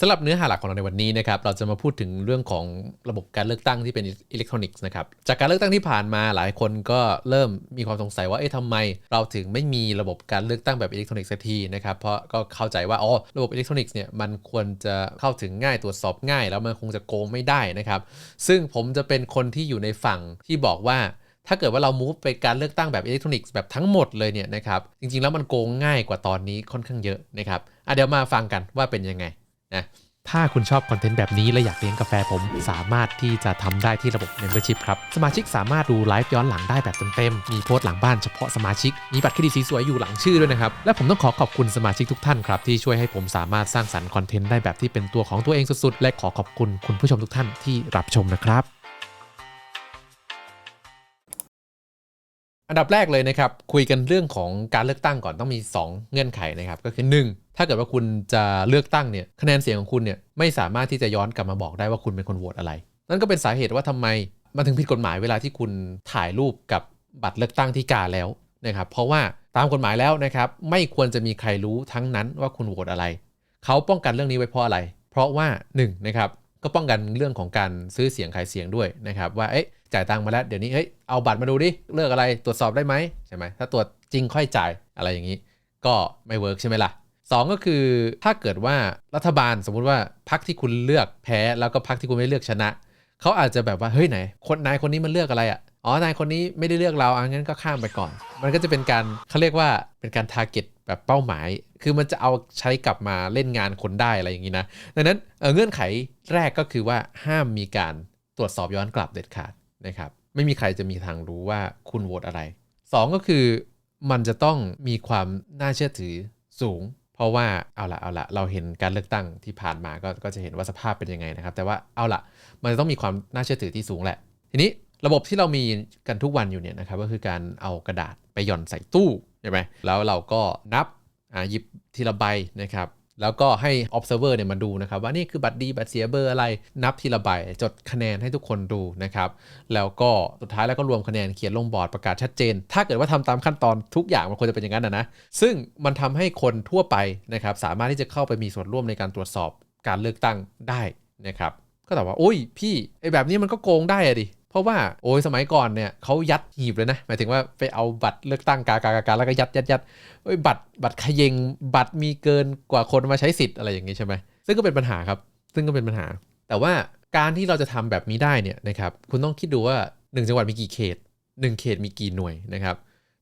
สำหรับเนื้อหาหลักของเราในวันนี้นะครับเราจะมาพูดถึงเรื่องของระบบการเลือกตั้งที่เป็นอิเล็กทรอนิกส์นะครับจากการเลือกตั้งที่ผ่านมาหลายคนก็เริ่มมีความสงสัยว่าเอ๊ะทำไม เราถึงไม่มีระบบการเลือกตั้งแบบอิเล็กทรอนิกส์สักทีนะครับเพราะก็เข้าใจว่าอ๋อระบบอิเล็กทรอนิกส์เนี่ยมันควรจะเข้าถึงง่ายตรวจสอบง่าย แล้วมันคงจะโกงไม่ได้นะครับซึ่งผมจะเป็นคนที่อยู่ในฝั่งที่บอกว่าถ้าเกิดว่าเรา move ไปการเลือกตั้งแบบอิเล็กทรอนิกส์แบบทั้งหมดเลยเนี่ยนะครับจริงๆแล้วมันโกงง่ายกว่าตอนนี้ค่อนข้างเยอะนะครับเดี๋ยวมาฟังกันว่าเป็นยังไง นะถ้าคุณชอบคอนเทนต์แบบนี้และอยากเลี้ยงกาแฟผม สามารถที่จะทำได้ที่ระบบ Membership ครับ สมาชิกสามารถดูไลฟ์ย้อนหลังได้แบบเต็มๆ มีโพสต์หลังบ้านเฉพาะสมาชิก มีบัตรเครดิตสีสวยอยู่หลังชื่อด้วยนะครับ และผมต้องขอขอบคุณสมาชิกทุกท่านครับ ที่ช่วยให้ผมสามารถสร้างสรรค์คอนเทนต์ได้แบบที่เป็นตัวของตัวเองสุดๆ และขอขอบคุณคุณผู้ชมทุกท่านที่รับชมนะครับ อันดับแรกเลยนะครับ คุยกันเรื่องของการเลือกตั้งก่อนต้องมี 2 เงื่อนไขนะครับ ก็คือ 1 ถ้าเกิดว่าคุณจะเลือกตั้งเนี่ยคะแนนเสียงของคุณเนี่ยไม่สามารถที่จะย้อนกลับมาบอกได้ว่าคุณเป็นคนโหวตอะไร นั่นก็เป็นสาเหตุว่าทำไมมันถึงผิดกฎหมายเวลาที่คุณถ่ายรูปกับบัตรเลือกตั้งที่กาแล้วนะครับ เพราะว่าตามกฎหมายแล้วนะครับไม่ควรจะมีใครรู้ทั้งนั้นว่าคุณโหวตอะไร เขาป้องกันเรื่องนี้ไว้เพราะอะไร เพราะว่า1นะครับ ก็ป้องกันเรื่องของการซื้อเสียงขายเสียงด้วยนะครับว่าเอ๊ะจ่ายตังค์มาแล้วเดี๋ยวนี้เฮ้ยเอาบัตรมาดูดิเลือกอะไรตรวจสอบได้ไหมใช่ไหมถ้าตรวจจริงค่อยจ่ายอะไรอย่างนี้ ก็ไม่เวิร์กใช่ไหมล่ะสองก็คือถ้าเกิดว่ารัฐบาลสมมุติว่าพักที่คุณเลือกแพ้แล้วก็พักที่คุณไม่เลือกชนะเขาอาจจะแบบว่าเฮ้ยไหนคนนายคนนี้มันเลือกอะไรอะอ๋อนายคนนี้ไม่ได้เลือกเราอะงั้นก็ข้ามไปก่อน มันก็จะเป็นการเขาเรียกว่าเป็นการทาร์เก็ตแบบเป้าหมาย คือมันจะเอาใช้กลับมาเล่นงานคนได้อะไรอย่างนี้นะ ดังนั้นเเงื่อนไขแรกก็คือว่าห้ามมีการตรวจสอบย้อนกลับเด็ดขาดนะครับ ไม่มีใครจะมีทางรู้ว่าคุณโหวตอะไร 2 ก็คือมันจะต้องมีความน่าเชื่อถือสูง เพราะว่าเอาละเอาละเราเห็นการเลือกตั้งที่ผ่านมาก็ก็จะเห็นว่าสภาพเป็นยังไงนะครับ แต่ว่าเอาละมันจะต้องมีความน่าเชื่อถือที่สูงแหละ ทีนี้ระบบที่เรามีกันทุกวันอยู่เนี่ยนะครับก็คือการเอากระดาษไปหย่อนใส่ตู้ใช่ไหมแล้วเราก็นับ หยิบทีละใบนะครับแล้วก็ให้ observer เนี่ยมาดูนะครับว่านี่คือบัตรดีบัตรเสียเบอร์อะไรนับทีละใบจดคะแนนให้ทุกคนดูนะครับแล้วก็สุดท้ายแล้วก็รวมคะแนนเขียนลงบอร์ดประกาศชัดเจน ถ้าเกิดว่าทำตามขั้นตอนทุกอย่างมันควรจะเป็นอย่างนั้นนะนะซึ่งมันทำให้คนทั่วไปนะครับสามารถที่จะเข้าไปมีส่วนร่วมในการตรวจสอบการเลือกตั้งได้นะครับก็แต่ว่าโอ้ยพี่ไอแบบนี้มันก็โกงได้อะดิ ราะว่าโอ้ยสมัยก่อนเนี่ยเขายัดหีบเลยนะ หมายถึงว่าไปเอาบัตรเลือกตั้งกากากาแล้วก็ยัดยัดยัดโอ้ยบัตรบัตรขยงบัตรมีเกินกว่าคนมาใช้สิทธิ์อะไรอย่างงี้ใช่ไหมซึ่งก็เป็นปัญหาครับ ซึ่งก็เป็นปัญหา แต่ว่าการที่เราจะทำแบบนี้ได้เนี่ยนะครับคุณต้องคิดดูว่า 1 จังหวัดมีกี่เขต 1 เขตมีกี่หน่วยนะครับ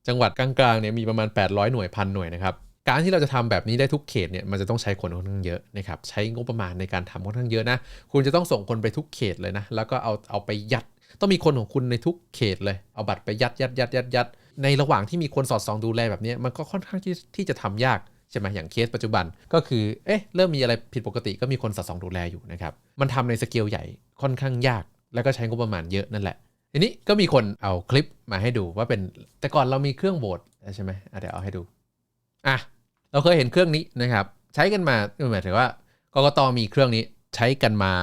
จังหวัดกลางๆเนี่ยมีประมาณ 800 หน่วยพันหน่วยนะครับการที่เราจะทำแบบนี้ได้ทุกเขตเนี่ยมันจะต้องใช้คนค่อนข้างเยอะนะครับใช้งบประมาณในการทำค่อนข้างเยอะนะคุณจะต้องส่งคนไปทุกเขตเลยนะแล้วก็เอาเอาไปยัด ต้องมีคนของคุณในทุกเขตเลย เอาบัตรไปยัดยัดยัดยัดยัดในระหว่างที่มีคนสอดส่องดูแลแบบนี้มันก็ค่อนข้างที่ที่จะทำยากใช่ไหมอย่างเคสปัจจุบันก็คือเอ๊ะเริ่มมีอะไรผิดปกติก็มีคนสอดส่องดูแลอยู่นะครับมันทำในสเกลใหญ่ค่อนข้างยาก แล้วก็ใช้งบประมาณเยอะนั่นแหละทีนี้ก็มีคนเอาคลิปมาให้ดูว่าเป็นแต่ก่อนเรามีเครื่องโหวตใช่ไหมเดี๋ยวเอาให้ดูอะเราเคยเห็นเครื่องนี้นะครับใช้กันมาหมายถึงว่ากกตมีเครื่องนี้ ใช้กันมา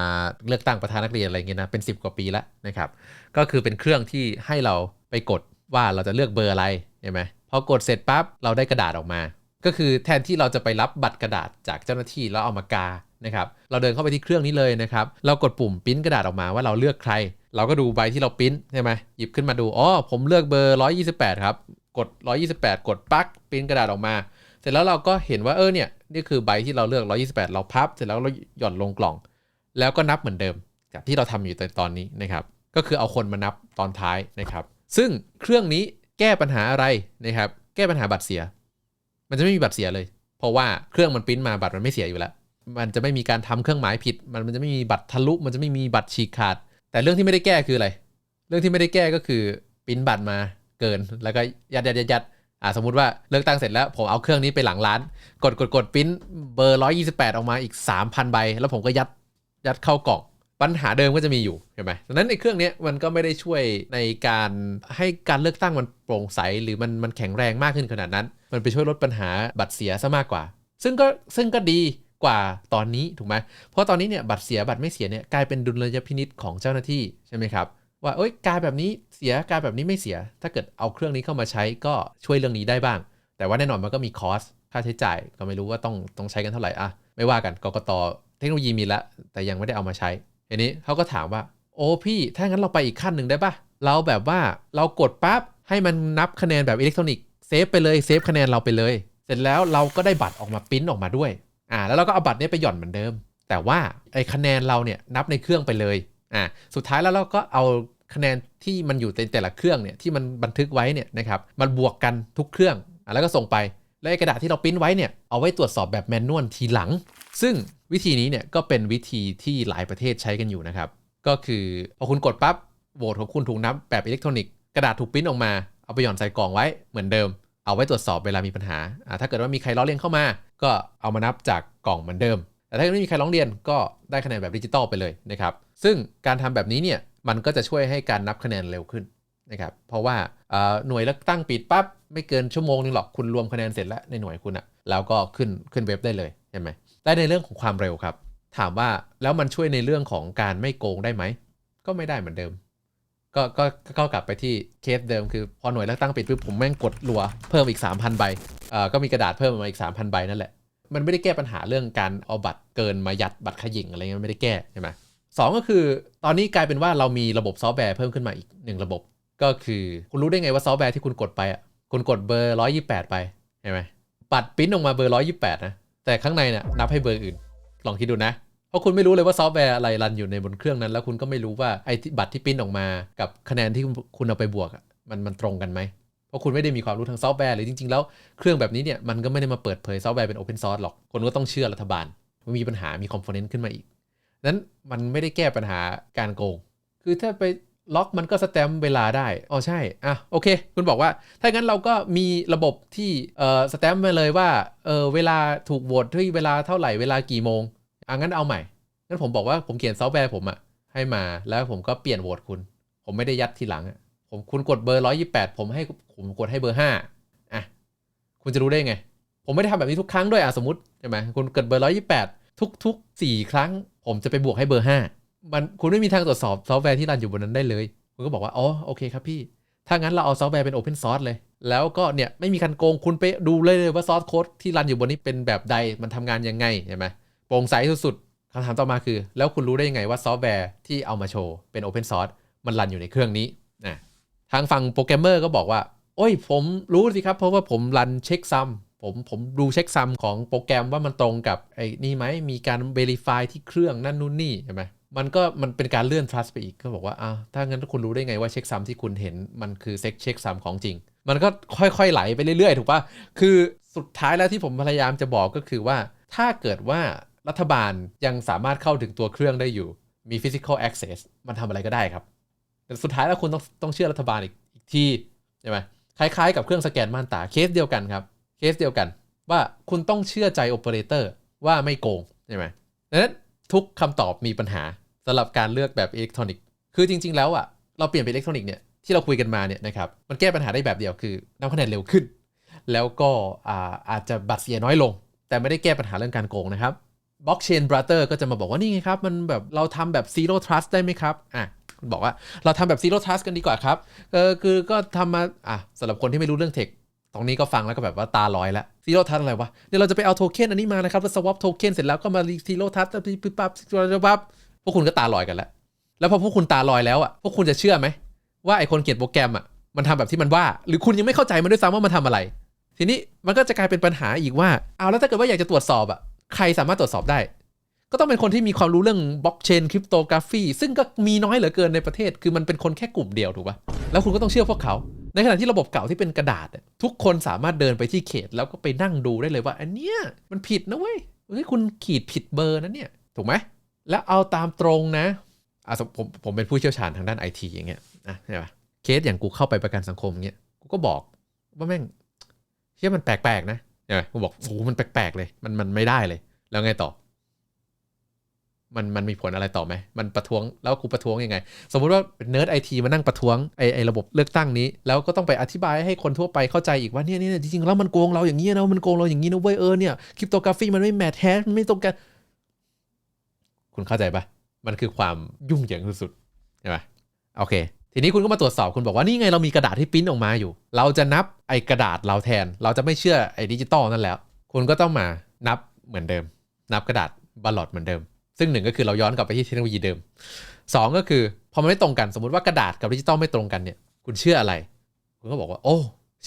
เลือกตั้งประธานนักเรียนอะไรเงี้ยนะเป็น 10 กว่าปีแล้วนะครับ ก็คือเป็นเครื่องที่ให้เราไปกดว่าเราจะเลือกเบอร์อะไรใช่ไหมพอกดเสร็จปั๊บเราได้กระดาษออกมา ก็คือแทนที่เราจะไปรับบัตรกระดาษจากเจ้าหน้าที่แล้วเอามากานะครับเราเดินเข้าไปที่เครื่องนี้เลยนะครับเรากดปุ่มปิ้นกระดาษออกมาว่าเราเลือกใคร เราก็ดูใบที่เราปิ้นใช่ไหมหยิบขึ้นมาดูอ๋อผมเลือกเบอร์ 128 ครับกด 128 กดปั๊กปิ้นกระดาษออกมา สร็จแล้วเราก็เห็นว่าเออเนี่ยนี่คือใบที่เราเลือก 128 เราพับ เสร็จแล้วเราหย่อนลงกล่อง แล้วก็นับเหมือนเดิมจากที่เราทำอยู่ตอนนี้นะครับ ก็คือเอาคนมานับตอนท้ายนะครับ ซึ่งเครื่องนี้แก้ปัญหาอะไรนะครับ แก้ปัญหาบัตรเสีย มันจะไม่มีบัตรเสียเลย เพราะว่าเครื่องมันปริ้นมาบัตรมันไม่เสียอยู่แล้ว มันจะไม่มีการทำเครื่องหมายผิดมันมันจะไม่มีบัตรทะลุ มันจะไม่มีบัตรฉีกขาด แต่เรื่องที่ไม่ได้แก้คืออะไร เรื่องที่ไม่ได้แก้ก็คือปริ้นบัตรมาเกิน แล้วก็ยัดยัดยัดยัด อ่าสมมติว่าเลือกตั้งเสร็จแล้ว ผมเอาเครื่องนี้ไปหลังร้าน กดกดกดปิ้นเบอร์ 128 ออกมาอีก 3,000 ใบ แล้วผมก็ยัดยัดเข้ากล่องปัญหาเดิมก็จะมีอยู่เห็นไหมดังนั้นในเครื่องนี้มันก็ไม่ได้ช่วยในการให้การเลือกตั้งมันโปร่งใส หรือมันมันแข็งแรงมากขึ้นขนาดนั้น มันไปช่วยลดปัญหาบัตรเสียซะมากกว่า ซึ่งก็ซึ่งก็ดีกว่าตอนนี้ถูกไหมเพราะตอนนี้เนี่ยบัตรเสียบัตรไม่เสียเนี่ยกลายเป็นดุลยพินิษของเจ้าหน้าที่ใช่ไหมครับ ว่าเอ้ยการแบบนี้เสียการแบบนี้ไม่เสีย ถ้าเกิดเอาเครื่องนี้เข้ามาใช้ก็ช่วยเรื่องนี้ได้บ้าง แต่ว่าแน่นอนมันก็มีคอสค่าใช้จ่ายก็ไม่รู้ว่าต้องต้องใช้กันเท่าไหร่อะไม่ว่ากันกกตเทคโนโลยีมีแล้วแต่ยังไม่ได้เอามาใช้ทีนี้เขาก็ถามว่า โอ้พี่ถ้างั้นเราไปอีกขั้นหนึ่งได้ปะเราแบบว่าเรากดปั๊บให้มันนับคะแนนแบบอิเล็กทรอนิกส์เซฟไปเลยเซฟคะแนนเราไปเลย เสร็จแล้วเราก็ได้บัตรออกมาปิ้นออกมาด้วยอ่าแล้วเราก็เอาบัตรนี้ไปหย่อนเหมือนเดิม แต่ว่าไอ้คะแนนเราเนี่ยนับในเครื่องไปเลยอ่าสุดท้ายแล้วเราก็เอา คะแนนที่มันอยู่ในแต่ละเครื่องเนี่ยที่มันบันทึกไว้เนี่ยนะครับมันบวกกันทุกเครื่องอแล้วก็ส่งไปแล้วกระดาษที่เราปริ้นไว้เนี่ยเอาไว้ตรวจสอบแบบแมนนวลทีหลัง ซึ่งวิธีนี้เนี่ยก็เป็นวิธีที่หลายประเทศใช้กันอยู่นะครับ ก็คือพอคุณกดปั๊บโหวตของคุณถูกนับแบบอิเล็กทรอนิกส์กระดาษถูกปริ้นออกมาเอาไปหย่อนใส่กล่องไว้เหมือนเดิม เอาไว้ตรวจสอบเวลามีปัญหา ถ้าเกิดว่ามีใครล้อเลียนเข้ามา ก็เอามานับจากกล่องเหมือนเดิม แต่ถ้าไม่มีใครร้องเรียนก็ได้คะแนนแบบดิจิตอลไปเลยนะครับซึ่งการทำแบบนี้เนี่ย มันก็จะช่วยให้การนับคะแนนเร็วขึ้นนะครับเพราะว่าหน่วยเลือกตั้งปิดปั๊บไม่เกินชั่วโมงนึงหรอกคุณรวมคะแนนเสร็จแล้วในหน่วยคุณอะแล้วก็ขึ้นขึ้นเว็บได้เลยใช่ไหมได้ในเรื่องของความเร็วครับ ถามว่าแล้วมันช่วยในเรื่องของการไม่โกงได้ไหมก็ไม่ได้เหมือนเดิม ก็ก็ก็กลับไปที่เคสเดิมคือพอหน่วยเลือกตั้งปิดปุ๊บผมแม่งกดรัวเพิ่มอีก 3,000ใบเอ่อก็มีกระดาษเพิ่มมาอีก 3,000ใบนั่นแหละมันไม่ได้แก้ปัญหาเรื่องการเอาบัตรเกินมายัดบัตรขยิ่งอะไรเงี้ยไม่ได้แก้ใช่ไหม สองก็คือตอนนี้กลายเป็นว่าเรามีระบบซอฟต์แวร์เพิ่มขึ้นมาอีกหนึ่งระบบ ก็คือคุณรู้ได้ไงว่าซอฟต์แวร์ที่คุณกดไปอะคุณกดเบอร์ 128 ไปใช่ไหมบัตรปริ้นออกมาเบอร์ 128 นะ แต่ข้างในน่ะนับให้เบอร์อื่น ลองคิดดูนะ เพราะคุณไม่รู้เลยว่าซอฟต์แวร์อะไรรันอยู่ในบนเครื่องนั้น แล้วคุณก็ไม่รู้ว่าไอ้บัตรที่ปิ้นออกมา กับคะแนนที่คุณเอาไปบวกมันมันตรงกันไหมเพราะคุณไม่ได้มีความรู้ทางซอฟต์แวร์หรือจริงๆ แล้วเครื่องแบบนี้เนี่ยมันก็ไม่ได้มาเปิดเผยซอฟต์แวร์เป็นโอเพนซอร์สหรอกคนก็ต้องเชื่อรัฐบาลมีปัญหามีคอมโพเนนต์ขึ้นมาอีกนั้น มันไม่ได้แก้ปัญหาการโกง คือถ้าไปล็อกมันก็สแตมป์เวลาได้ อ๋อใช่ อะโอเค คุณบอกว่า ถ้างั้นเราก็มีระบบที่เอ่อสแตมป์มาเลยว่าเออเวลาถูกโหวตที่เวลาเท่าไหร่เวลากี่โมง อะงั้นเอาใหม่ งั้นผมบอกว่าผมเขียนซอฟต์แวร์ผมอะให้มาแล้วผมก็เปลี่ยนโหวตคุณ ผมไม่ได้ยัดทีหลังอะผมคุณกดเบอร์128ผมให้ผมกดให้เบอร์5อะคุณจะรู้ได้ไง ผมไม่ได้ทำแบบนี้ทุกครั้งด้วยอะสมมติใช่ไหมคุณกดเบอร์128ทุกทุกสี่ครั้ง ผมจะไปบวกให้เบอร์5มันคุณไม่มีทางตรวจสอบซอฟต์แวร์ที่รันอยู่บนนั้นได้เลย คุณก็บอกว่า อ๋อ โอเคครับพี่ ถ้างั้นเราเอาซอฟต์แวร์เป็นโอเพนซอร์สเลย แล้วก็เนี่ย ไม่มีการโกงคุณไปดูเลยเลยว่าซอสโค้ดที่รันอยู่บนนี้เป็นแบบใดมันทำงานยังไงใช่ไหมโปร่งใสสุดๆคำถามต่อมาคือ แล้วคุณรู้ได้ยังไงว่าซอฟต์แวร์ที่เอามาโชว์เป็นโอเพนซอร์สมันรันอยู่ในเครื่องนี้นะทางฝั่งโปรแกรมเมอร์ก็บอกว่าโอ้ยผมรู้สิครับเพราะว่าผมรันเช็คซัม ผมผมดูเช็คซัมของโปรแกรมว่ามันตรงกับไอ้นี่ไหมมีการ verify ที่เครื่องนั่นนู่นนี่ใช่ไหมมันก็มันเป็นการเลื่อน trust ไปอีกก็บอกว่าอ้าวถ้างั้นคุณรู้ได้ไงว่าเช็คซัมที่คุณเห็นมันคือเซ็กเช็คซัมของจริง มันก็ค่อยๆไหลไปเรื่อยๆ ถูกปะคือสุดท้ายแล้วที่ผมพยายามจะบอกก็คือว่า ถ้าเกิดว่ารัฐบาลยังสามารถเข้าถึงตัวเครื่องได้อยู่มี physical access มันทำอะไรก็ได้ครับ แต่สุดท้ายแล้วคุณต้องต้องเชื่อรัฐบาลอีกอีกทีใช่ไหมคล้ายๆ กับเครื่องสแกนม่านตาเคสเดียวกันครับ สเดียวกัน ว่าคุณต้องเชื่อใจโอเปอเรเตอร์ว่าไม่โกงใช่ไหมดังนั้นทุกคำตอบมีปัญหาสำหรับการเลือกแบบอิเล็กทรอนิกส์คือจริง ๆ แล้วอะเราเปลี่ยนเป็นอิเล็กทรอนิกส์เนี่ยที่เราคุยกันมาเนี่ยนะครับมันแก้ปัญหาได้แบบเดียวคือนับคะแนนเร็วขึ้น แล้วก็อ่าอาจจะบัตรเสียน้อยลง แต่ไม่ได้แก้ปัญหาเรื่องการโกงนะครับบล็อกเชนบราเตอร์ก็จะมาบอกว่านี่ไงครับ มันแบบเราทำแบบ zero trust ได้ไหมครับอะบอกว่าเราทำแบบ zero trust กันดีกว่าครับเออคือก็ทำมาอะสำหรับคนที่ไม่รู้เรื่องเทค ตรงนี้ก็ฟังแล้วก็แบบว่าตาลอยแล้วซีโร่ทัสอะไรวะเดี๋ยวเราจะไปเอาโทเค็นอันนี้มานะครับแล้วสวอปโทเค็นเสร็จแล้วก็มาซีโร่ทัสปิ๊บปิ๊บปั๊บปั๊บพวกคุณก็ตาลอยกันแล้วแล้วพอพวกคุณตาลอยแล้วอะพวกคุณจะเชื่อไหมว่าไอคนเขียนโปรแกรมอะมันทำแบบที่มันว่า หรือคุณยังไม่เข้าใจมันด้วยซ้ำว่ามันทำอะไร ทีนี้มันก็จะกลายเป็นปัญหาอีกว่าเอาแล้วถ้าเกิดว่าอยากจะตรวจสอบอะใครสามารถตรวจสอบได้ ก็ต้องเป็นคนที่มีความรู้เรื่องบล็อกเชนคริปโตกราฟีซึ่งก็มีน้อยเหลือเกินในประเทศ คือมันเป็นคนแค่กลุ่มเดียวถูกปะแล้วคุณก็ต้องเชื่อพวกเขา ในขณะที่ระบบเก่าที่เป็นกระดาษทุกคนสามารถเดินไปที่เขต แล้วก็ไปนั่งดูได้เลยว่า อันเนี้ยมันผิดนะเว้ยเฮ้ยคุณขีดผิดเบอร์นะเนี่ย ถูกไหมแล้วเอาตามตรงนะอะผมผมเป็นผู้เชี่ยวชาญทางด้านไอทีอย่างเงี้ยนะใช่ปะเคสอย่างกูเข้าไปประกันสังคมเงี้ยกูก็บอกว่าแม่งเชื่อมันแปลกๆนะใช่ไหมกูบอกโอ้โหมันแปลกๆเลย มันมันไม่ได้เลย แล้วไงต่อ มันมันมีผลอะไรต่อไหม มันประท้วงแล้วกูประท้วงยังไง สมมุติว่าเป็นเนิร์ดไอทีมานั่งประท้วงไอไอระบบเลือกตั้งนี้ แล้วก็ต้องไปอธิบายให้คนทั่วไปเข้าใจอีกว่าเนี่ยเนี่ยจริงๆแล้วมันโกงเราอย่างนี้นะมันโกงเราอย่างนี้นะเว้ยเออเนี่ยคริปโตกราฟีมันไม่แมทแทสมันไม่ตรงกัน คุณเข้าใจปะมันคือความยุ่งเหยิงสุดๆใช่ไหมโอเค ทีนี้คุณก็มาตรวจสอบคุณบอกว่านี่ไงเรามีกระดาษที่ปิ้นออกมาอยู่ เราจะนับไอกระดาษเราแทน เราจะไม่เชื่อไอดิจิตอลนั่นแล้ว คุณก็ต้องมานับเหมือนเดิม นับกระดาษบ a ล l อ t เหมือนเดิม ซึ่งหนึ่งก็คือเราย้อนกลับไปที่เทคโนโลยีเดิมสองก็คือพอมันไม่ตรงกันสมมติว่ากระดาษกับดิจิตอลไม่ตรงกันเนี่ย คุณเชื่ออะไร คุณก็บอกว่า โอ้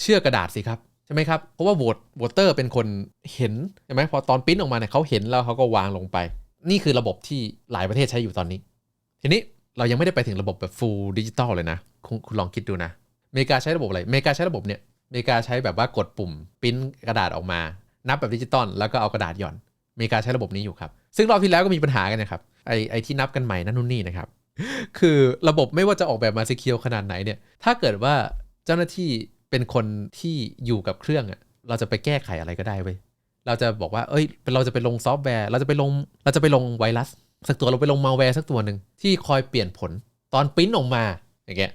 เชื่อกระดาษสิครับใช่ไหมครับเพราะว่าโหวตโหวตเตอร์เป็นคนเห็นใช่ไหมพอตอนปริ้นออกมาเนี่ยเขาเห็นแล้วเขาก็วางลงไป นี่คือระบบที่หลายประเทศใช้อยู่ตอนนี้ ทีนี้เรายังไม่ได้ไปถึงระบบแบบ full ดิจิตอลเลยนะคุณคุณลองคิดดูนะอเมริกาใช้ระบบอะไรอเมริกาใช้ระบบเนี่ยอเมริกาใช้แบบว่ากดปุ่มปริ้นกระดาษออกมา นับแบบดิจิตอลแล้วก็เอากระดาษหย่อนอเมริกาใช้ระบบนี้อยู่ครับ ซึ่งรอบที่แล้วก็มีปัญหากันนะครับไอไอที่นับกันใหม่นั่นนู่นนี่นะครับ คือระบบไม่ว่าจะออกแบบมาซีเคียวขนาดไหนเนี่ยถ้าเกิดว่าเจ้าหน้าที่เป็นคนที่อยู่กับเครื่องอะเราจะไปแก้ไขอะไรก็ได้เว้ยเราจะบอกว่า เอ้ย เราจะไปลงซอฟต์แวร์ เราจะไปลง เราจะไปลงไวรัส สักตัว เราไปลงมาแวร์สักตัวหนึ่งที่คอยเปลี่ยนผลตอนปริ้นออกมา อย่างเงี้ย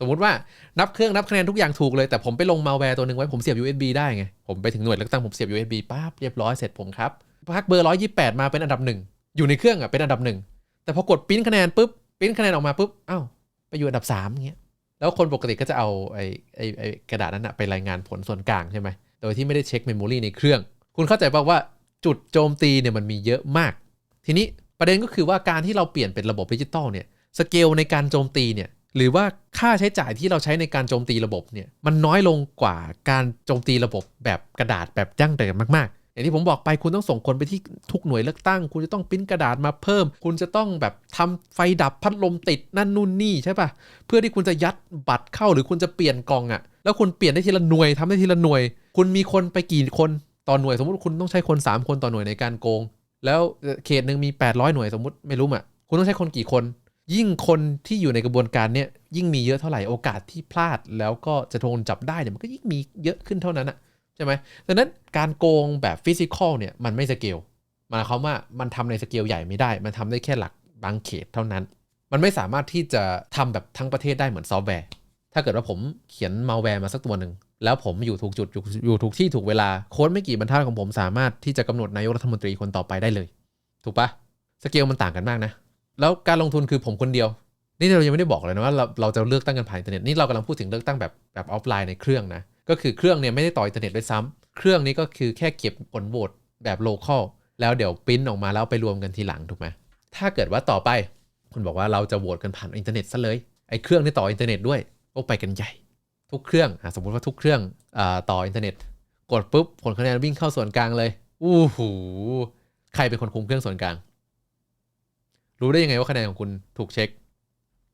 สมมุติว่านับเครื่องนับคะแนนทุกอย่างถูกเลย แต่ผมไปลงมาแวร์ตัวหนึ่งไว้ ผมเสียบ USB ได้ไง ผมไปถึงหน่วยเลือกตั้งผมเสียบ USB ปั๊บเรียบร้อยเสร็จผมครับ พักเบอร์128มาเป็นอันดับหนึ่งอยู่ในเครื่องอะเป็นอันดับหนึ่งแต่พอกดปริ้นคะแนนปุ๊บปริ้นคะแนนออกมาปุ๊บอ้าวไปอยู่อันดับ3อย่างเงี้ยแล้วคนปกติก็จะเอาไอ้ไอ้ไอ้กระดาษนั้นอะไปรายงานผลส่วนกลางใช่ไหมโดยที่ไม่ได้เช็คเมมโมรีในเครื่อง คุณเข้าใจป่าว่าจุดโจมตีเนี่ยมันมีเยอะมาก ทีนี้ประเด็นก็คือว่าการที่เราเปลี่ยนเป็นระบบดิจิตอลเนี่ยสเกลในการโจมตีเนี่ยหรือว่าค่าใช้จ่ายที่เราใช้ในการโจมตีระบบเนี่ยมันน้อยลงกว่าการโจมตีระบบแบบกระดาษแบบยั่งเดิมมากๆ อย่างที่ผมบอกไปคุณต้องส่งคนไปที่ทุกหน่วยเลือกตั้ง คุณจะต้องปิ้นกระดาษมาเพิ่ม คุณจะต้องแบบทำไฟดับพัดลมติดนั่นนู่นนี่ใช่ปะเพื่อที่คุณจะยัดบัตรเข้าหรือคุณจะเปลี่ยนกล่องอะ่ะ แล้วคุณเปลี่ยนได้ทีละหน่วยทำได้ทีละหน่วย คุณมีคนไปกี่คนต่อหน่วยสมมติคุณต้องใช้คน 3 คนต่อหน่วยในการโกง แล้วเขตหนึ่งมี 800 หน่วยสมมติไม่รู้อะคุณต้องใช้คนกี่คน ยิ่งคนที่อยู่ในกระบวนการเนี้ยยิ่งมีเยอะเท่าไหร่โอกาสที่พลาด แล้วก็จะโดนจับได้เนี่ยมันก็ยิ่งมีเยอะขึ้นเท่านั้นอะใช่ไหมดังนั้นการโกงแบบฟิสิกอลเนี่ยมันไม่สเกลหมายความว่ามันทำในสเกลใหญ่ไม่ได้ มันทำได้แค่หลักบางเขตเท่านั้น มันไม่สามารถที่จะทำแบบทั้งประเทศได้เหมือนซอฟต์แวร์ ถ้าเกิดว่าผมเขียนมาแวร์มาสักตัวหนึ่ง แล้วผมอยู่ถูกจุดอยู่ถูกที่ถูกเวลา โค้ดไม่กี่บรรทัดของผมสามารถที่จะกำหนดนายกรัฐมนตรีคนต่อไปได้เลย ถูกปะสเกลมันต่างกันมากนะ แล้วการลงทุนคือผมคนเดียว นี่เรายังไม่ได้บอกเลยนะว่าเราเราจะเลือกตั้งกันผ่านอินเทอร์เน็ตนี่เรากำลังพูดถึงเลือกตั้งแบบแบบออฟไลน์ในเครื่องนะ ก็คือเครื่องเนี่ยไม่ได้ต่ออินเทอร์เน็ตด้วยซ้ำเครื่องนี้ก็คือแค่เก็บผลโหวตแบบโลเคอลแล้วเดี๋ยวปริ้นออกมาแล้วไปรวมกันทีหลังถูกไหมถ้าเกิดว่าต่อไปคุณบอกว่าเราจะโหวตกันผ่านอินเทอร์เน็ตซะเลยไอ้เครื่องที่ต่ออินเทอร์เน็ตด้วยโอ้ไปกันใหญ่ทุกเครื่องสมมุติว่าทุกเครื่องอต่ออินเทอร์เน็ตกดปุ๊บผลคะแนนวิ่งเข้าส่วนกลางเลยอู้หูใครเป็นคนคุมเครื่องส่วนกลาง รู้ได้ยังไงว่าคะแนนของคุณถูกเช็ค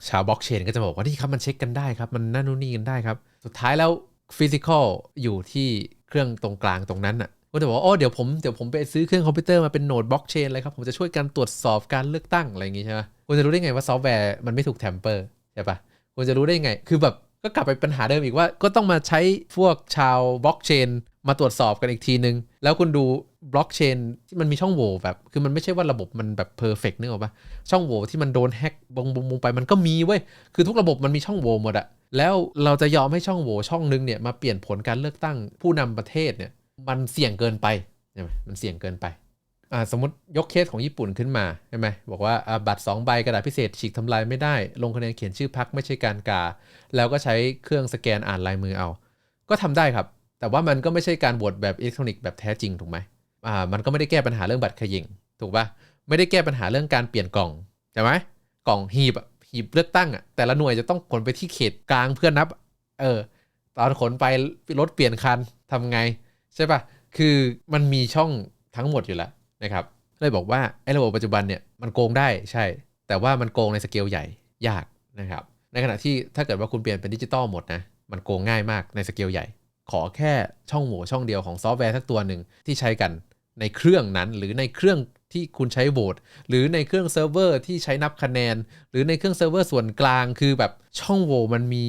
ชาวบล็อกเชนก็จะบอกว่านี่ครับมันเช็คกันได้ครับ มันนั่นนู่นนี่กันได้ครับ สุดท้ายแล้ว ฟิสิกอลอยู่ที่เครื่องตรงกลางตรงนั้นอะก็จะบอกว่าโอ้เดี๋ยวผมเดี๋ยวผมไปซื้อเครื่องคอมพิวเตอร์มาเป็นโนดบล็อกเชนเลยครับ ผมจะช่วยการตรวจสอบการเลือกตั้งอะไรอย่างงี้ใช่ไหมคุณจะรู้ได้ไงว่าซอฟต์แวร์มันไม่ถูกแทมเปอร์ใช่ปะคุณจะรู้ได้ไง คือแบบก็กลับไปปัญหาเดิมอีกว่า ก็ต้องมาใช้พวกชาวบล็อกเชนมาตรวจสอบกันอีกทีนึง แล้วคุณดูบล็อกเชนที่มันมีช่องโหว่แบบ คือมันไม่ใช่ว่าระบบมันแบบเพอร์เฟกต์นึกออกปะช่องโหว่ที่มันโดนแฮกบงบงบงไปมันก็มีเว้ย คือทุกระบบมันมีช่องโหว่หมดอะ แล้วเราจะยอมให้ช่องโหว่ช่องนึงเนี่ยมาเปลี่ยนผลการเลือกตั้งผู้นำประเทศเนี่ยมันเสี่ยงเกินไปใช่ไหมมันเสี่ยงเกินไปอ่าสมมติยกเคสของญี่ปุ่นขึ้นมาใช่ไหมบอกว่าอ่าบัตร 2 ใบกระดาษพิเศษฉีกทำลายไม่ได้ ลงคะแนนเขียนชื่อพักไม่ใช่การกา แล้วก็ใช้เครื่องสแกนอ่านลายมือเอา ก็ทำได้ครับ แต่ว่ามันก็ไม่ใช่การโหวตแบบอิเล็กทรอนิกส์แบบแท้จริงถูกไหมอ่ามันก็ไม่ได้แก้ปัญหาเรื่องบัตรขย่งถูกปะไม่ได้แก้ปัญหาเรื่องการเปลี่ยนกล่องใช่ไหมกล่องหีบ หีบเลือกตั้งอะแต่ละหน่วยจะต้องขนไปที่เขตกลางเพื่อนับ เออ ตอนขนไปรถเปลี่ยนคันทำไง ใช่ปะคือมันมีช่องทั้งหมดอยู่แล้วนะครับเลยบอกว่าไอ้ระบบปัจจุบันเนี่ยมันโกงได้ใช่ แต่ว่ามันโกงในสเกลใหญ่ยากนะครับ ในขณะที่ถ้าเกิดว่าคุณเปลี่ยนเป็นดิจิตอลหมดนะมันโกงง่ายมากในสเกลใหญ่ ขอแค่ช่องโหว่ช่องเดียวของซอฟต์แวร์สักตัวหนึ่งที่ใช้กันในเครื่องนั้นหรือในเครื่อง ที่คุณใช้โหวตหรือในเครื่องเซิร์ฟเวอร์ที่ใช้นับคะแนน หรือในเครื่องเซิร์ฟเวอร์ส่วนกลางคือแบบช่องโหว่มันมี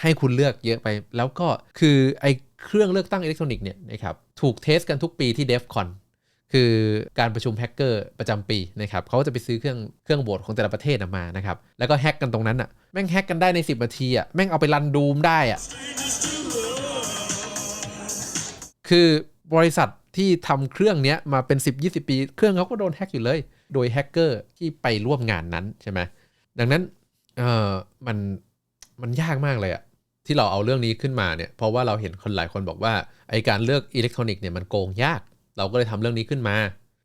ให้คุณเลือกเยอะไป แล้วก็คือไอเครื่องเลือกตั้งอิเล็กทรอนิกส์เนี่ยนะครับถูกเทสกันทุกปีที่ DEFCON คือการประชุมแฮกเกอร์ประจำปีนะครับเขาจะไปซื้อเครื่องเครื่องโหวตของแต่ละประเทศมานะครับแล้วก็แฮกกันตรงนั้นอะแม่งแฮกกันได้ใน 10นาทีอะแม่งเอาไปรันดูมได้อะคือบริษัท ที่ทำเครื่องนี้มาเป็น 10-20 ปี เครื่องเขาก็โดนแฮกอยู่เลย โดยแฮกเกอร์ที่ไปร่วมงานนั้นใช่ไหมดังนั้นเออมันมันยากมากเลยอะที่เราเอาเรื่องนี้ขึ้นมาเนี่ยเพราะว่าเราเห็นคนหลายคนบอกว่าไอการเลือกอิเล็กทรอนิกส์เนี่ยมันโกงยาก เราก็เลยทำเรื่องนี้ขึ้นมา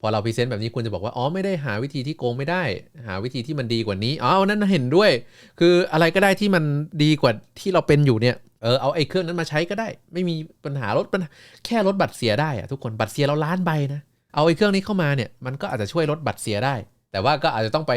พอเราพรีเซนต์แบบนี้คุณจะบอกว่า อ๋อ ไม่ได้หาวิธีที่โกงไม่ได้ หาวิธีที่มันดีกว่านี้ อ๋อ นั้นเห็นด้วย คืออะไรก็ได้ที่มันดีกว่าที่เราเป็นอยู่เนี่ย เออ เอาไอ้เครื่องนั้นมาใช้ก็ได้ ไม่มีปัญหาลดปัญหาแค่ลดบัตรเสียได้อะทุกคน บัตรเสียเราล้านใบนะ เอาไอ้เครื่องนี้เข้ามาเนี่ย มันก็อาจจะช่วยลดบัตรเสียได้ แต่ว่าก็อาจจะต้องไป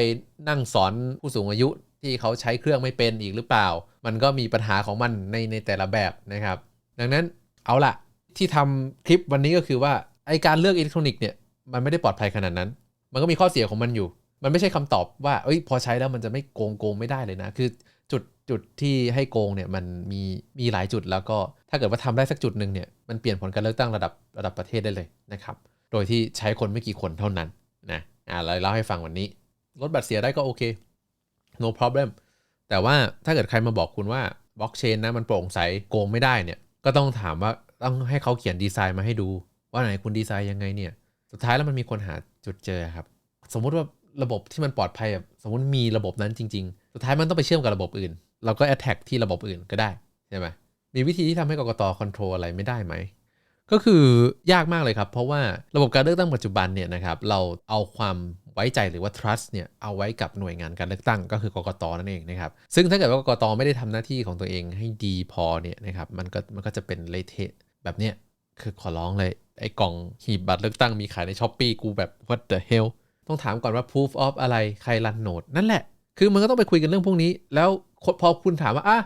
นั่งสอนผู้สูงอายุที่เขาใช้เครื่องไม่เป็นอีกหรือเปล่า มันก็มีปัญหาของมันในในแต่ละแบบนะครับ ดังนั้นเอาละที่ทำคลิปวันนี้ก็คือว่าไอการเลือกอิเล็กทรอนิกส์เนี่ย มันไม่ได้ปลอดภัยขนาดนั้น มันก็มีข้อเสียของมันอยู่ มันไม่ใช่คำตอบว่า เอ้ย พอใช้แล้วมันจะไม่โกงโกงไม่ได้เลยนะ คือจุดจุดที่ให้โกงเนี่ยมันมีมีหลายจุดแล้วก็ถ้าเกิดว่าทำได้สักจุดหนึ่งเนี่ยมันเปลี่ยนผลการเลือกตั้งระดับระดับประเทศได้เลยนะครับ โดยที่ใช้คนไม่กี่คนเท่านั้นนะอ่าเราเล่าให้ฟังวันนี้ลดบัตรเสียได้ก็โอเค no problem แต่ว่าถ้าเกิดใครมาบอกคุณว่าบล็อกเชนนะมันโปร่งใสโกงไม่ได้เนี่ยก็ต้องถามว่าต้องให้เขาเขียนดีไซน์มาให้ดู ว่าไหนคุณดีไซน์ยังไงเนี่ย สุดท้ายแล้วมันมีคนหาจุดเจอครับ สมมุติว่าระบบที่มันปลอดภัยแบบสมมติมีระบบนั้นจริง ๆ สุดท้ายมันต้องไปเชื่อมกับระบบอื่น เราก็ attack ที่ระบบอื่นก็ได้ใช่ไหมมีวิธีที่ทำให้กรกต control อะไรไม่ได้ไหมก็คือยากมากเลยครับ เพราะว่าระบบการเลือกตั้งปัจจุบันเนี่ยนะครับเราเอาความไว้ใจหรือว่า trust เนี่ยเอาไว้กับหน่วยงานการเลือกตั้งก็คือกกตนั่นเองนะครับซึ่งถ้าเกิดว่ากกตไม่ได้ทำหน้าที่ของตัวเองให้ดีพอเนี่ยนะครับมันก็มันก็จะเป็นเลเทะแบบเนี้ย คือขอร้องเลย ไอ้กล่องหีบบัตรเลือกตั้งมีขายในช้อปปีกูแบบ what the hell ต้องถามก่อนว่า proof of อะไรใครรันโหนด นั่นแหละ คือมันก็ต้องไปคุยกันเรื่องพวกนี้ แล้วพอคุณถามว่าอะ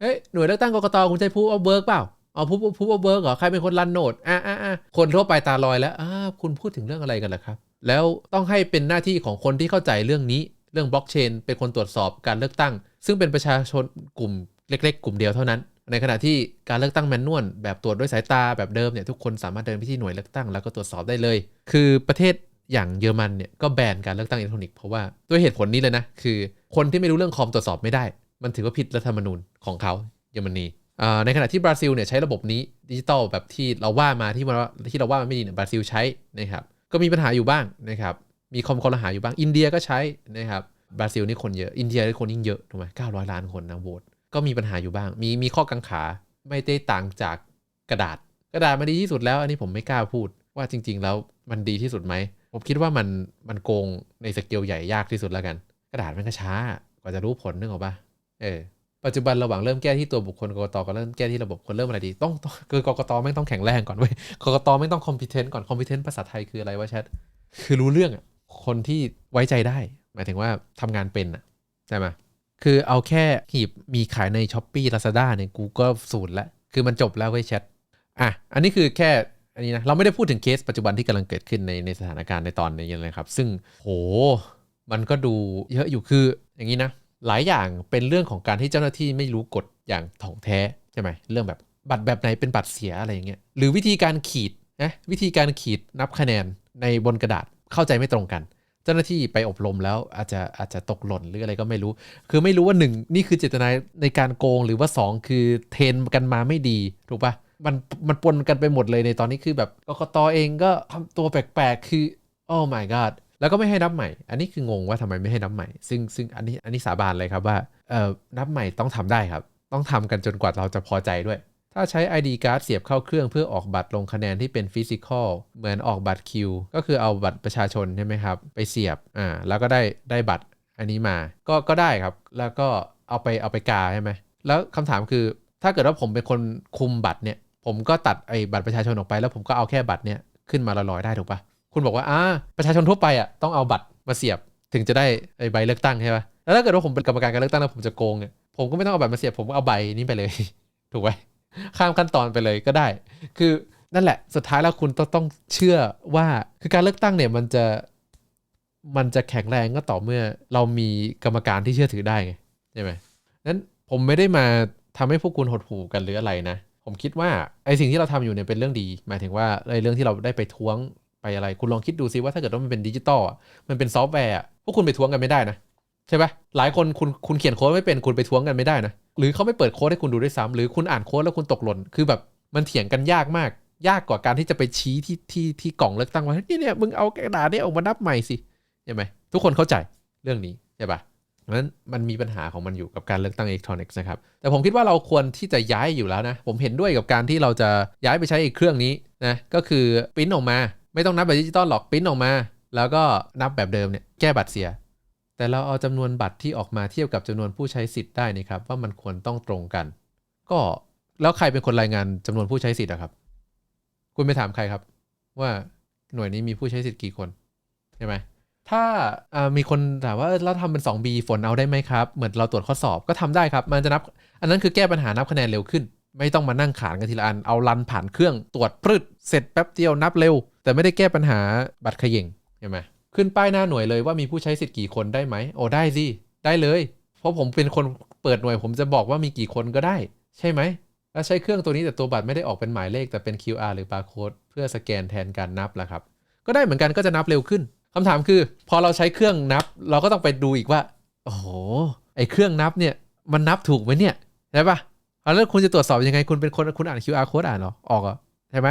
เอ้ยหน่วยเลือกตั้งกกตคุณใช้ proof of work เปล่าเอาพูดพูดว่าเบิร์กเหรอ ใครเป็นคนรันโหนดอ่าอ่าอ่าคนทั่วไปตาลอยแล้วอ่าคุณพูดถึงเรื่องอะไรกันล่ะครับ แล้วต้องให้เป็นหน้าที่ของคนที่เข้าใจเรื่องนี้ เรื่องบล็อกเชน เป็นคนตรวจสอบการเลือกตั้ง ซึ่งเป็นประชาชนกลุ่มเล็ก ๆ กลุ่มเดียวเท่านั้น ในขณะที่การเลือกตั้งแมนนวลแบบตรวจด้วยสายตาแบบเดิมเนี่ยทุกคนสามารถเดินไปที่หน่วยเลือกตั้งแล้วก็ตรวจสอบได้เลย คือประเทศอย่างเยอรมันเนี่ยก็แบนการเลือกตั้งอิเล็กทรอนิกส์เพราะว่าด้วยเหตุผลนี้เลยนะคือ คนที่ไม่รู้เรื่องคอมตรวจสอบไม่ได้ มันถือว่าผิดรัฐธรรมนูญของเขาเยอรมนีในขณะที่บราซิลเนี่ยใช้ระบบนี้ดิจิตอลแบบที่เราว่ามาที่มันที่เราว่ามันไม่ดีเนี่ยบราซิลใช้นะครับก็มีปัญหาอยู่บ้างนะครับมีคอมคอลหาอยู่บ้างอินเดียก็ใช้นะครับบราซิลนี่คนเยอะอินเดียนี่คนยิ่งเยอะถูกไหมเก้าร้อยล้านคนนะโหวต ก็มีปัญหาอยู่บ้าง มีมีข้อกังขาไม่ได้ต่างจากกระดาษ กระดาษมันดีที่สุดแล้ว อันนี้ผมไม่กล้าพูดว่าจริง ๆ แล้วมันดีที่สุดไหม ผมคิดว่ามันมันโกงในสเกลใหญ่ยากที่สุดแล้วกัน กระดาษมันก็ช้ากว่าจะรู้ผลนึกออกปะเออปัจจุบันระหว่างเริ่มแก้ที่ตัวบุคคลกรกตก็เริ่มแก้ที่ระบบคนเริ่มอะไรดี ต้องคือกรกตไม่ต้องแข็งแรงก่อนเว้ยกรกตไม่ต้องคอมพิเทนต์ก่อนคอมพิเทนต์ภาษาไทยคืออะไรวะแชทคือรู้เรื่องอะคนที่ไว้ใจได้ หมายถึงว่าทำงานเป็นอะใช่ไหม คือเอาแค่หีบมีขายในช้อปปี้ลาซาด้าเนี่ยกูก็ศูนย์ละคือมันจบแล้วเว้ยแชทอะอันนี้คือแค่อันนี้นะเราไม่ได้พูดถึงเคสปัจจุบันที่กำลังเกิดขึ้นในในสถานการณ์ในตอนนี้เลยครับ ซึ่งโหมันก็ดูเยอะอยู่คืออย่างนี้นะ หลายอย่างเป็นเรื่องของการที่เจ้าหน้าที่ไม่รู้กฎอย่างถ่องแท้ใช่ไหมเรื่องแบบบัตรแบบไหนเป็นบัตรเสียอะไรอย่างเงี้ยหรือวิธีการขีดนะวิธีการขีดนับคะแนนในบนกระดาษเข้าใจไม่ตรงกัน เจ้าหน้าที่ไปอบรมแล้วอาจจะอาจจะตกหล่นหรืออะไรก็ไม่รู้ คือไม่รู้ว่า1นี่คือเจตนาในการโกงหรือว่า 2 คือเทรนกันมาไม่ดีถูกปะมันมันปนกันไปหมดเลยในตอนนี้คือแบบกกตเองก็ทำตัวแปลกๆ คือโอ้ my god แล้วก็ไม่ให้นับใหม่ อันนี้คืองงว่าทำไมไม่ให้นับใหม่ ซึ่งซึ่งอันนี้อันนี้สาบานเลยครับว่าเอ่อนับใหม่ต้องทำได้ครับ ต้องทำกันจนกว่าเราจะพอใจด้วย ถ้าใช้ ID card เสียบเข้าเครื่องเพื่อออกบัตรลงคะแนนที่เป็นฟิสิกอลเหมือนออกบัตรคิวก็คือเอาบัตรประชาชนใช่ไหมครับ ไปเสียบอ่าแล้วก็ได้ได้บัตรอันนี้มา ก็ก็ได้ครับ แล้วก็เอาไปเอาไปกาใช่ไหมแล้วคำถามคือถ้าเกิดว่าผมเป็นคนคุมบัตรเนี่ย ผมก็ตัดไอ้บัตรประชาชนออกไป แล้วผมก็เอาแค่บัตรเนี่ยขึ้นมาลอยๆได้ถูกปะคุณบอกว่าอ่าประชาชนทั่วไปอะต้องเอาบัตรมาเสียบถึงจะได้ไอ้ใบเลือกตั้งใช่ปะแล้วถ้าเกิดว่าผมเป็นกรรมการการเลือกตั้งแล้วผมจะโกงเนี่ยผมก็ไม่ต้องเอาบัตรมาเสียบผมก็เอาใบนี้ไปเลย ถูกไหม ข้ามขั้นตอนไปเลยก็ได้ คือนั่นแหละสุดท้ายแล้วคุณต้องต้องเชื่อว่าคือการเลือกตั้งเนี่ยมันจะมันจะแข็งแรงก็ต่อเมื่อเรามีกรรมการที่เชื่อถือได้ไงใช่ไหมนั้นผมไม่ได้มาทำให้พวกคุณหดหู่กันหรืออะไรนะ ผมคิดว่าไอสิ่งที่เราทำอยู่เนี่ยเป็นเรื่องดี หมายถึงว่าในเรื่องที่เราได้ไปท้วงไปอะไร คุณลองคิดดูซิว่าถ้าเกิดว่ามันเป็นดิจิตอลมันเป็นซอฟต์แวร์พวกคุณไปท้วงกันไม่ได้นะใช่ปะหลายคนคุณคุณเขียนโค้ดไม่เป็นคุณไปท้วงกันไม่ได้นะ หรือเขาไม่เปิดโค้ดให้คุณดูด้วยซ้ำหรือคุณอ่านโค้ดแล้วคุณตกหล่นคือแบบมันเถียงกันยากมาก ยากกว่าการที่จะไปชี้ที่ที่ที่กล่องเลือกตั้งว่านี่ยเนี่ยมึงเอากระดาษนี้ออกมานับใหม่สิใช่ไหมทุกคนเข้าใจเรื่องนี้ใช่ปะนั้นมันมีปัญหาของมันอยู่กับการเลือกตั้งอิเล็กทรอนิกส์นะครับ แต่ผมคิดว่าเราควรที่จะย้ายอยู่แล้วนะ ผมเห็นด้วยกับการที่เราจะย้ายไปใช้อีกเครื่องนี้นะ ก็คือปริ้นออกมา ไม่ต้องนับแบบดิจิตอลหรอกปริ้นออกมา แล้วก็นับแบบเดิมเนี่ยแก้บัตรเสีย แต่เราเอาจำนวนบัตรที่ออกมาเทียบกับจำนวนผู้ใช้สิทธิ์ได้นี่ครับ ว่ามันควรต้องตรงกัน ก็แล้วใครเป็นคนรายงานจำนวนผู้ใช้สิทธิ์อะครับ คุณไปถามใครครับ ว่าหน่วยนี้มีผู้ใช้สิทธิ์กี่คนใช่ไหมถ้าามีคนถามว่าเราทำเป็น 2B ฝนเอาได้ไหมครับ เหมือนเราตรวจข้อสอบก็ทำได้ครับ มันจะนับ อันนั้นคือแก้ปัญหานับคะแนนเร็วขึ้น ไม่ต้องมานั่งขานกันทีละอัน เอารันผ่านเครื่องตรวจปรึดเสร็จแป๊บเดียวนับเร็ว แต่ไม่ได้แก้ปัญหาบัตรขย่งใช่ไหม ขึ้นป้ายหน้าหน่วยเลยว่ามีผู้ใช้สิทธิ์กี่คนได้ไหมโอ้ได้สิได้เลย เพราะผมเป็นคนเปิดหน่วยผมจะบอกว่ามีกี่คนก็ได้ ใช่ไหมแล้วใช้เครื่องตัวนี้แต่ตัวบัตรไม่ได้ออกเป็นหมายเลขแต่เป็น QR หรือ barcode เพื่อสแกนแทนการนับแหละครับ ก็ได้เหมือนกันก็จะนับเร็วขึ้นคำถามคือ พอเราใช้เครื่องนับ เราก็ต้องไปดูอีกว่าโอ้โหไอเครื่องนับเนี่ยมันนับถูกไหมเนี่ยใช่ปะแล้วคุณจะตรวจสอบยังไงคุณเป็นคนคุณอ่าน QR code อ่านหรอออกเหรอใช่ไหม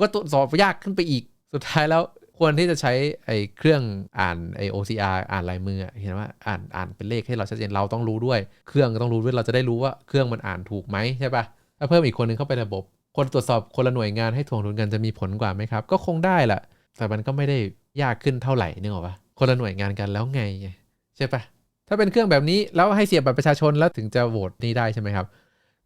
ก็ตรวจสอบยากขึ้นไปอีกสุดท้ายแล้ว ควรที่จะใช้ไอ้เครื่องอ่านไอ้ OCR อ่านลายมือเห็นว่าอ่านอ่านเป็นเลขให้เราชัดเจนเราต้องรู้ด้วย เครื่องต้องรู้ด้วยเราจะได้รู้ว่าเครื่องมันอ่านถูกไหมใช่ปะถ้าเพิ่มอีกคนนึงเข้าไประบบ คนตรวจสอบคนละหน่วยงานให้ถ่วงดุลกันจะมีผลกว่าไหมครับ ก็คงได้แหละแต่มันก็ไม่ได้ยากขึ้นเท่าไหร่นึกออกปะคนละหน่วยงานกันแล้วไงใช่ปะถ้าเป็นเครื่องแบบนี้แล้วให้เสียบบัตรประชาชนแล้วถึงจะโหวตนี่ได้ใช่ไหมครับ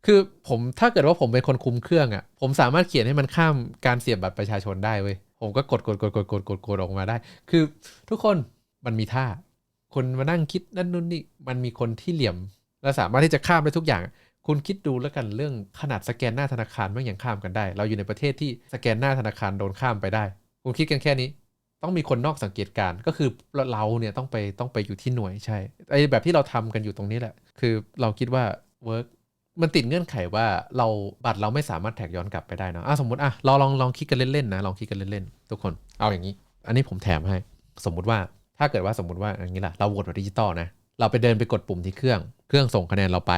คือผมถ้าเกิดว่าผมเป็นคนคุมเครื่องอะ่ะ ผมสามารถเขียนให้มันข้ามการเสียบบัตรประชาชนได้เว้ย ผมก็กดกดกดกดกดกดกดออกมาได้ คือทุกคนมันมีท่า คนมานั่งคิดนั่นนู่นนี่ มันมีคนที่เหลี่ยม และสามารถที่จะข้ามได้ทุกอย่าง คุณคิดดูแล้วกันเรื่องขนาดสแกนหน้าธนาคารมันยังข้ามกันได้ เราอยู่ในประเทศที่สแกนหน้าธนาคารโดนข้ามไปได้ คุณคิดกันแค่นี้ ต้องมีคนนอกสังเกตการ ก็คือเราเนี่ยต้องไปต้องไปอยู่ที่หน่วยใช่ ไอแบบที่เราทำกันอยู่ตรงนี้แหละ คือเราคิดว่าเวิร์ก มันติดเงื่อนไขว่าเราบัตรเราไม่สามารถแท็กย้อนกลับไปได้เนาะอะสมมติอะเราลองลองคิดกันเล่นๆนะลองคิดกันเล่นๆทุกคนเอาอย่างนี้ อันนี้ผมแถมให้ สมมุติว่าถ้าเกิดว่าสมมติว่าอย่างนี้ล่ะเราโหวตแบบดิจิตอลนะเราไปเดินไปกดปุ่มที่เครื่องเครื่องส่งคะแนนเราไป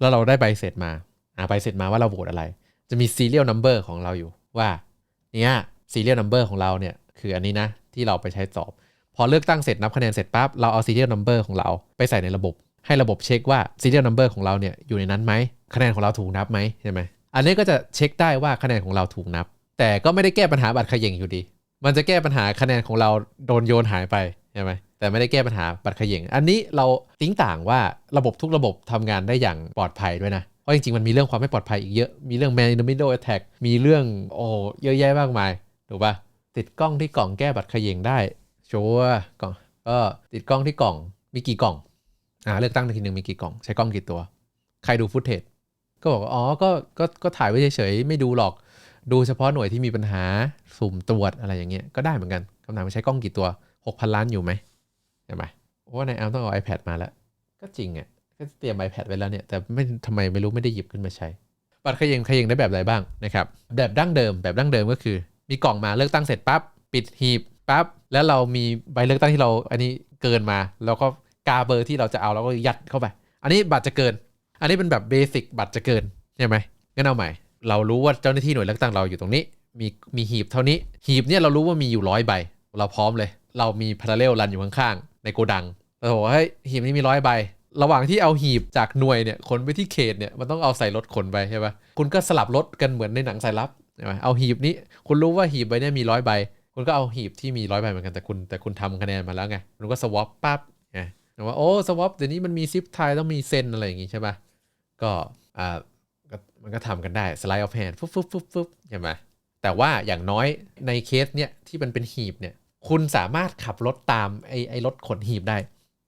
แล้วเราได้ใบเสร็จมาอ่าใบเสร็จมาว่าเราโหวตอะไร จะมี serial number ของเราอยู่ว่าเนี่ย serial number ของเราเนี่ยคืออันนี้นะที่เราไปใช้สอบ พอเลือกตั้งเสร็จนับคะแนนเสร็จปั๊บเราเอา serial number ของเราไปใส่ในระบบ ให้ระบบเช็คว่า serial number ของเราเนี่ยอยู่ในนั้นไหมคะแนนของเราถูกนับไหมใช่ไหมอันนี้ก็จะเช็คได้ว่าคะแนนของเราถูกนับ แต่ก็ไม่ได้แก้ปัญหาบัตรเขย่งอยู่ดี มันจะแก้ปัญหาคะแนนของเราโดนโยนหายไปใช่ไหมแต่ไม่ได้แก้ปัญหาบัตรเขย่งอันนี้เราติ้งต่างว่าระบบทุกระบบทำงานได้อย่างปลอดภัยด้วยนะเพราะจริงๆมันมีเรื่องความไม่ปลอดภัยอีกเยอะ มีเรื่อง man in the middle attack มีเรื่องโอ้เยอะแยะมากมายถูกปะติดกล้องที่กล่องแก้บัตรเขย่งได้ชัวร์กล่องก็ติดกล้องที่กล่องมีกี่กล่อง อ่าเลือกตั้งทีหนึ่งมีกี่กล่อง ใช้กล้องกี่ตัว ใครดูฟุตเทจก็บอกว่าอ๋อก็ก็ก็ถ่ายไว้เฉยๆไม่ดูหรอก ดูเฉพาะหน่วยที่มีปัญหาสุ่มตรวจอะไรอย่างเงี้ยก็ได้เหมือนกันคำถามว่าใช้กล้องกี่ตัว6,000 ล้านอยู่ไหมใช่ไหมว่าในแอมต้องเอา iPad มาแล้ว ก็จริงอะก็เตรียม iPad ไว้แล้วเนี่ย แต่ไม่ทำไมไม่รู้ไม่ได้หยิบขึ้นมาใช้ บัตรขย่งขย่งได้แบบไรบ้างนะครับ แบบดั้งเดิม แบบดั้งเดิมก็คือ มีกล่องมาเลือกตั้งเสร็จปั๊บ ปิดหีบปั๊บ แล้วเรามีใบเลือกตั้งที่เราอันนี้เกินมา แล้วก็ กาเบอร์ที่เราจะเอาแล้วก็ยัดเข้าไป อันนี้บัตรจะเกิน อันนี้เป็นแบบเบสิกบัตรจะเกินใช่ไหมงั้นเอาใหม่ เรารู้ว่าเจ้าหน้าที่หน่วยเลือกตั้งเราอยู่ตรงนี้ มีมีหีบเท่านี้ หีบเนี่ยเรารู้ว่ามีอยู่ร้อยใบ เราพร้อมเลย เรามีพาราเรลรันอยู่ข้างๆในโกดังเราบอกว่าเฮ้ยหีบนี้มีร้อยใบ ระหว่างที่เอาหีบจากหน่วยเนี่ยขนไปที่เขตเนี่ยมันต้องเอาใส่รถขนไปใช่ปะคุณก็สลับรถกันเหมือนในหนังสายลับใช่ไหมเอาหีบนี้ คุณรู้ว่าหีบใบเนี่ยมีร้อยใบ คุณก็เอาหีบที่มีร้อยใบเหมือนกันแต่คุณแต่คุณทำคะแนนมาแล้วไงคุณก็สวอปปั๊บ ว่าโอ้สวอปเดี๋ยวนี้มันมีซิปไทยต้องมีเซนอะไรอย่างงี้ใช่ปะก็อ่ามันก็ทำกันได้สไลด์ออฟแฮนด์ฟุ๊บฟุ๊บฟุ๊บฟุ๊บใช่ไหมแต่ว่าอย่างน้อยในเคสเนี่ยที่มันเป็นหีบเนี่ยคุณสามารถขับรถตามไอ้ไอ้รถขนหีบได้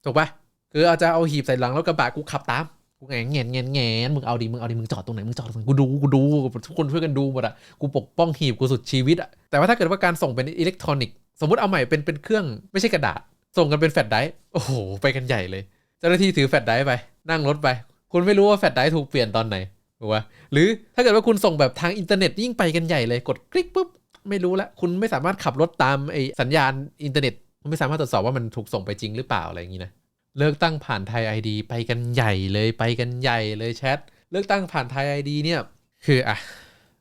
ถูกปะคือเอาจะเอาหีบใส่หลังรถกระบะกูขับตามกูแงนแงนแงนแงนมึงเอาดิมึงเอาดิมึงจอดตรงไหนมึงจอดตรงไหนกูดูกูดูทุกคนช่วยกันดูหมดอะกูปกป้องหีบกูสุดชีวิตอะแต่ว่าถ้าเกิดว่าการส่งเป็นอิเล็กทรอนิกส์สมมติเอาใหม่เป็นเป็นเครื่องไม่ใช่กระดาษ ส่งกันเป็นแฟลชไดร์โอ้โห ไปกันใหญ่เลย เจ้าหน้าที่ถือแฟลชไดร์ไป นั่งรถไป คุณไม่รู้ว่าแฟลชไดร์ถูกเปลี่ยนตอนไหนถูกปะหรือถ้าเกิดว่าคุณส่งแบบทางอินเทอร์เน็ตยิ่งไปกันใหญ่เลย กดคลิกปุ๊บ ไม่รู้ละคุณไม่สามารถขับรถตามไอสัญญาณอินเทอร์เน็ตคุณไม่สามารถตรวจสอบว่ามันถูกส่งไปจริงหรือเปล่าอะไรอย่างนี้นะเลือกตั้งผ่านไทย ID ไปกันใหญ่เลยไปกันใหญ่เลยแชทเลือกตั้งผ่านไทย ID เนี่ยคืออะ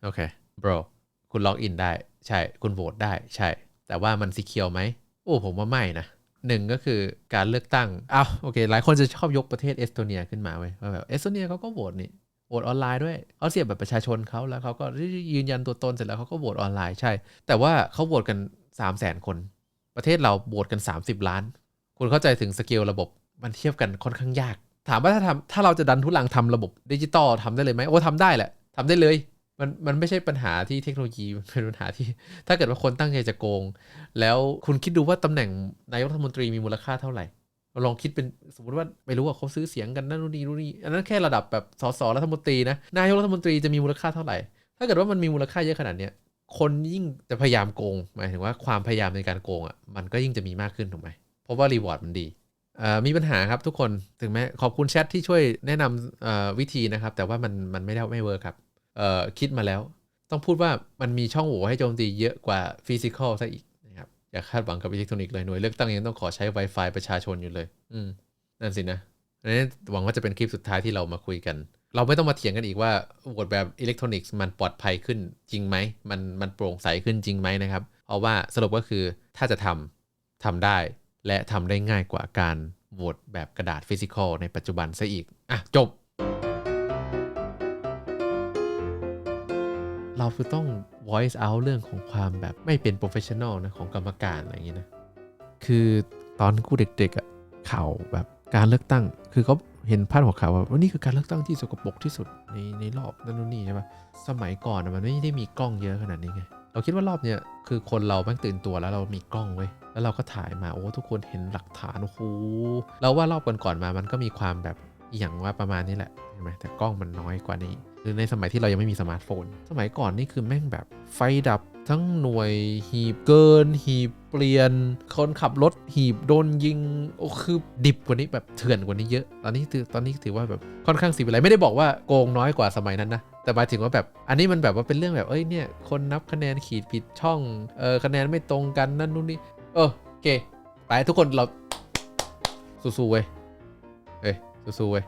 โอเค bro คุณล็อกอินได้ ใช่ คุณโหวตได้ ใช่ แต่ว่ามันสีเคียวไหม โอ้ ผมว่าไม่นะ หนึ่งก็คือการเลือกตั้งอ้าวโอเค หลายคนจะชอบยกประเทศเอสโตเนียขึ้นมาเว้ว่าแบบเอสโตเนียเขาก็โหวตนี่โหวตออนไลน์ด้วยเขาเสียบแบบประชาชนเขาแล้วเขาก็ยืนยันตัวตนเสร็จแล้วเขาก็โหวตออนไลน์ใช่ แต่ว่าเขาโหวตกัน 3 0 0แสนคน ประเทศเราโหวตกัน 30 ล้าน คุณเข้าใจถึงสเกลระบบมันเทียบกันค่อนข้างยาก ถามว่าถ้าทำถ้าเราจะดันทุลังทำระบบดิจิตอลทำได้เลยไหมโอ้ทำได้แหละทำได้เลย มันมันไม่ใช่ปัญหาที่เทคโนโลยีมันเป็นปัญหาที่ ถ้าเกิดว่าคนตั้งใจจะโกง แล้วคุณคิดดูว่าตำแหน่งนายกรัฐมนตรีมีมูลค่าเท่าไหร่ลองคิดเป็นสมมติว่าไม่รู้ว่าเขาซื้อเสียงกันนั่นนู่นนี่นู่นนี่อันนั้นแค่ระดับแบบสสรัฐมนตรีนะนายกรัฐมนตรีจะมีมูลค่าเท่าไหร่ ถ้าเกิดว่ามันมีมูลค่าเยอะขนาดเนี้ยคนยิ่งจะพยายามโกงหมายถึงว่าความพยายามในการโกงอะมันก็ยิ่งจะมีมากขึ้นถูกไหมเพราะว่ารีวอร์ดมันดีมีปัญหาครับทุกคนถึงแม้ขอบคุณแชทที่ช่วยแนะนำวิธีนะครับ แต่ว่ามันมันไม่ได้ไม่เวิร์คครับ คิดมาแล้ว ต้องพูดว่ามันมีช่องโหว่ให้โจมตีเยอะกว่าฟิสิกอลซะอีกนะครับอย่าคาดหวังกับอิเล็กทรอนิกส์เลยหน่วยเลือกตั้งยังต้องขอใช้ Wi-Fi ประชาชนอยู่เลย อืมนั่นสินะอันนี้หวังว่าจะเป็นคลิปสุดท้ายที่เรามาคุยกัน เราไม่ต้องมาเถียงกันอีกว่าโหวตแบบอิเล็กทรอนิกส์มันปลอดภัยขึ้นจริงไหมมันมันโปร่งใสขึ้นจริงไหมนะครับ เพราะว่าสรุปก็คือถ้าจะทำทำได้และทำได้ง่ายกว่าการโหวตแบบกระดาษฟิสิกอลในปัจจุบันซะอีก อะ จบ เราคือต้อง voice out เรื่องของความแบบไม่เป็น professional นะของกรรมการอะไรอย่างนี้นะ คือตอนกูเด็กๆอะข่าวแบบการเลือกตั้ง คือเขาเห็นพาดหัวข่าวว่าว่านี่คือการเลือกตั้งที่สกปรกที่สุดในในรอบนั่นนู่นนี่ใช่ปะสมัยก่อนมันไม่ได้มีกล้องเยอะขนาดนี้ไง เราคิดว่ารอบเนี้ยคือคนเราแม่งตื่นตัวแล้วเรามีกล้องเว้ย แล้วเราก็ถ่ายมาโอ้ทุกคนเห็นหลักฐานโอ้โหเราว่ารอบก่อนๆมามันก็มีความแบบ อย่างว่าประมาณนี้แหละเห็นไหมแต่กล้องมันน้อยกว่านี้ หรือในสมัยที่เรายังไม่มีสมาร์ทโฟน สมัยก่อนนี่คือแม่งแบบไฟดับทั้งหน่วยหีบเกิน หีบเปลี่ยน คนขับรถหีบโดนยิงโอ้คือดิบกว่านี้แบบเถื่อนกว่านี้เยอะ ตอนนี้ถือตอนนี้ถือว่าแบบค่อนข้างสีวิไลไม่ได้บอกว่าโกงน้อยกว่าสมัยนั้นนะแต่หมายถึงว่าแบบอันนี้มันแบบว่าเป็นเรื่องแบบเอ้ยเนี่ยคนนับคะแนนขีดผิดช่องเออคะแนนไม่ตรงกันนั่นนู่นนี่เออโอเคไปทุกคนเราสู้ๆเว้ย เอ้ยสู้ๆเว้ย